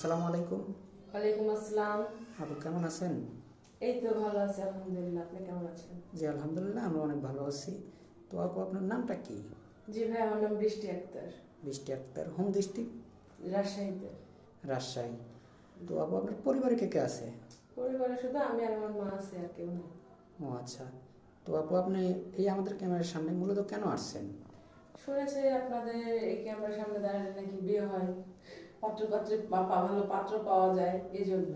আসসালামু আলাইকুম। ওয়ালাইকুম আসসালাম। আপু কেমন আছেন? এই তো ভালো আছি আলহামদুলিল্লাহ। আপনি কেমন আছেন? জি আলহামদুলিল্লাহ আমরা অনেক ভালো আছি। তো আপু আপনার নামটা কি? জি ভাই আমার নাম বৃষ্টি আক্তার। বৃষ্টি আক্তার হোম ডিস্ট্রিক্ট? রাজশাহীতে। রাজশাহী। তো আপু আপনার পরিবারে কে কে আছে? পরিবারে শুধু আমি আর আমার মা আছে আর কেউ নেই। ও আচ্ছা। তো আপু আপনি এই আমাদের ক্যামেরার সামনে মূলত কেন আসছেন? শুনেছি আপনাদের এই ক্যামেরার সামনে দাঁড়ালে নাকি বিয়ে হয়। পাত্র পাত্রে বা- ভালো পাত্র পাওয়া যায় এই জন্য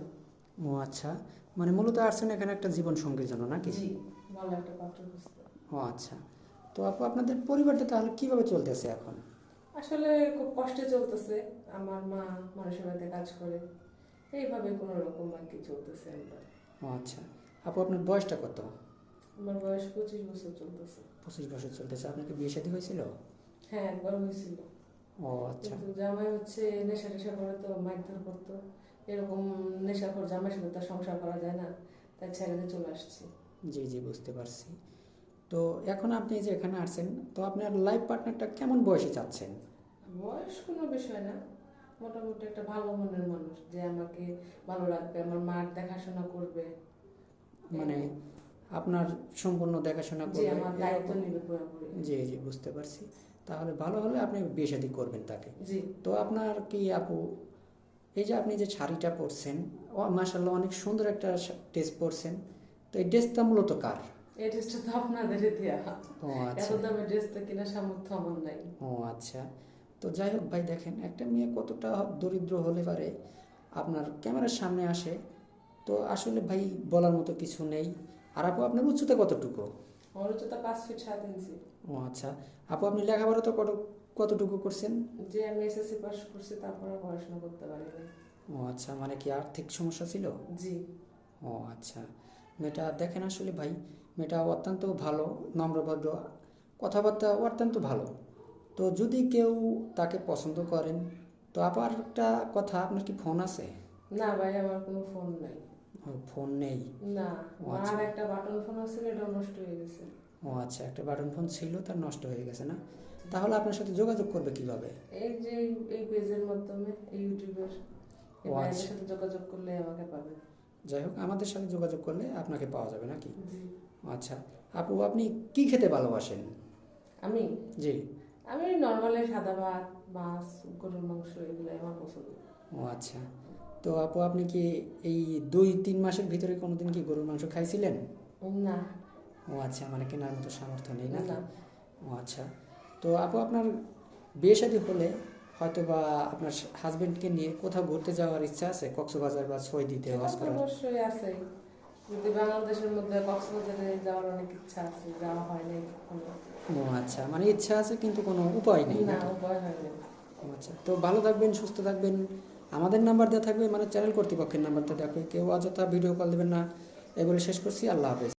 ও আচ্ছা। মানে মূলত আসছেন এখানে একটা জীবন সঙ্গীর জন্য নাকি? জি ভালো একটা পাত্র খুঁজতে। ও আচ্ছা। তো আপু আপনাদের পরিবারটা তাহলে কীভাবে চলতেছে এখন? আসলে খুব কষ্টে চলতেছে। আমার মা মানুষের বাড়িতে কাজ করে। এইভাবে কোনো রকম আর কি চলতেছে আমরা ও আচ্ছা। আপু আপনার বয়সটা কত? আমার বয়স পঁচিশ বছর চলতেছে। পঁচিশ বছর চলতেছে। আপনাকে বিয়ে শাদী হয়েছিল? হ্যাঁ একবার হয়েছিল। ও আচ্ছা। জামাই হচ্ছে নেশা টেশা করে তো মারধর করতো। এরকম নেশাখোর জামাইয়ের সাথে তো সংসার করা যায় না তাই ছেড়ে দিয়ে চলে আসছি। জি জি বুঝতে পারছি। তো এখন আপনি যে এখানে আসছেন তো আপনার লাইফ পার্টনারটা কেমন বয়সে চাচ্ছেন? বয়স কোনো বিষয় না মোটামুটি একটা ভালো মনের মানুষ যে আমাকে ভালো রাখবে আমার মার দেখাশোনা করবে। মানে আপনার সম্পূর্ণ দেখাশোনা করবে জি জি বুঝতে পারছি। তাহলে ভালো হলে আপনি বিয়ে শাদী করবেন তাকে। তো আপনার কি আপু এই যে আপনি যে শাড়িটা পরছেন ও মাসাল্লাহ অনেক সুন্দর একটা ড্রেস পরছেন তো এই ড্রেসটা মূলত কার? এই ড্রেসটা তো আপনাদের এত আচ্ছা। দামে সামর্থ্য আমার নাই। ও আচ্ছা। তো যাই হোক ভাই দেখেন একটা মেয়ে কতটা দরিদ্র হলে পারে আপনার ক্যামেরার সামনে আসে তো আসলে ভাই বলার মতো কিছু নেই। আর আপু আপনার উচ্চতা কতটুকু? আমার উচ্চতা পাঁচ ফিট সাত ইঞ্চি। ও আচ্ছা। আপু আপনি লেখাপড়া তো কত কতটুকু করছেন? যে আমি এসএসসি পাস করছি তারপরে পড়াশোনা করতে পারিনি। ও আচ্ছা মানে কি আর্থিক সমস্যা ছিল? জি। ও আচ্ছা। মেয়েটা দেখেন আসলে ভাই মেয়েটা অত্যন্ত ভালো নম্রভদ্র কথাবার্তা অত্যন্ত ভালো। তো যদি কেউ তাকে পছন্দ করেন তো আবার একটা কথা আপনার কি ফোন আছে? না ভাই আমার কোনো ফোন নাই। ফোন নেই। না ও আচ্ছা। একটা বাটন ফোন ছিল এটাও নষ্ট হয়ে গেছে। ও আচ্ছা একটা বাটন ফোন ছিল তার নষ্ট হয়ে গেছে না? তাহলে আপনার সাথে যোগাযোগ করবে কীভাবে? এই যে এই- পেজের মাধ্যমে এই ইউটিউবের। ও আচ্ছা। সাথে যোগাযোগ করলে আমাকে পাবে। যাই হোক আমাদের সাথে যোগাযোগ করলে আপনাকে পাওয়া যাবে নাকি? আচ্ছা। আপু আপনি কি খেতে ভালোবাসেন? আমি? জি। আমি নর্মালি সাদা ভাত মাছ গরুর মাংস এগুলো আমার পছন্দ। ও আচ্ছা। তো আপু আপনি কি এই দুই তিন মাসের ভিতরে কোনোদিন কি গরুর মাংস খাইছিলেন? না। ও আচ্ছা মানে কেনার মতো সামর্থ্য নেই না ও আচ্ছা। তো আপু আপনার বিয়ে শাদী হলে হয়তো বা আপনার হাজবেন্ডকে নিয়ে কোথাও ঘুরতে যাওয়ার ইচ্ছা আছে? কক্সবাজার বা ছয় দিতে অবশ্যই আছে। যদি বাংলাদেশের মধ্যে কক্সবাজারে যাওয়ার অনেক ইচ্ছা আছে যাওয়া হয় কখনো। ও আচ্ছা মানে ইচ্ছা আছে কিন্তু কোনো উপায় নেই না উপায় হয় নাই। ও আচ্ছা। তো ভালো থাকবেন সুস্থ থাকবেন। আমাদের নাম্বার দেওয়া থাকবে মানে চ্যানেল কর্তৃপক্ষের নাম্বারটা দেখবে কেউ অযথা ভিডিও কল দেবেন না। এগুলো শেষ করছি। আল্লাহ হাফেজ।